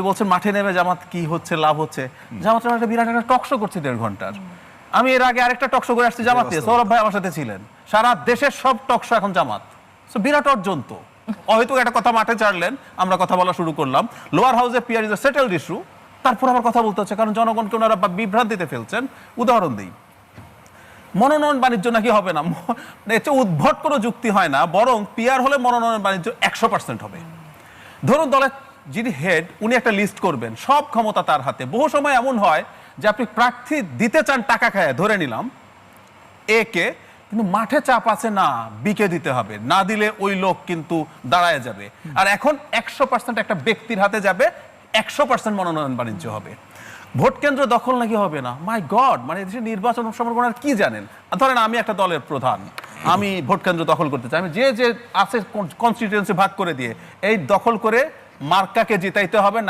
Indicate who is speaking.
Speaker 1: আপনি বলছেন মাঠে নেমে জামাত কি হচ্ছে লাভ হচ্ছে। জামাত একটা বিরাট একটা টকশো করছে দেড় ঘণ্টার। আমি এর আগে আরেকটা টকশো করে আসছি জামাত দিয়ে সৌরভ ভাই আমার সাথে ছিলেন। সারা দেশের সব টকশো এখন জামাত। বিরাট অর্জন তো হয়তো একটা কথা মাঠে ছাড়লেন। আমরা কথা বলা শুরু করলাম। লোয়ার হাউসে পিয়ার ইজ সেটেলড ইস্যু তারপর আবার কথা বলতে হচ্ছে কারণ জনগণকে ওনারা বিভ্রান্তিতে ফেলছেন। উদাহরণ দিই। মনোনয়ন বাণিজ্য নাকি হবে না? চেয়ে উদ্ভট কোনো যুক্তি হয় না বরং পিয়ার হলে মনোনয়ন বাণিজ্য একশো পার্সেন্ট হবে। ধরুন দলের যিনি হেড উনি একটা লিস্ট করবেন। সব ক্ষমতা তার হাতে। বহু সময় এমন হয় যে আপনি প্রার্থী দিতে চান, টাকা খায় ধরে নিলাম। এ কে, কিন্তু মাঠে চাপ আছে না বিকে দিতে হবে। না দিলে ওই লোক কিন্তু দাঁড়ায় যাবে। আর এখন একশো পার্সেন্ট একটা ব্যক্তির হাতে যাবে, একশো পার্সেন্ট মনোনয়ন বাণিজ্য হবে। ভোট কেন্দ্র দখল নাকি হবে না? মাই গড মানে দেশের নির্বাচন সম্পর্কে কি জানেন? ধরেন আমি একটা দলের প্রধান। আমি ভোট কেন্দ্র দখল করতে চাই। আমি যে যে আছে কনস্টিটিউয়েন্সি ভাগ করে দিয়ে, এই দখল করে মার্কাকে জিতাইতে হবে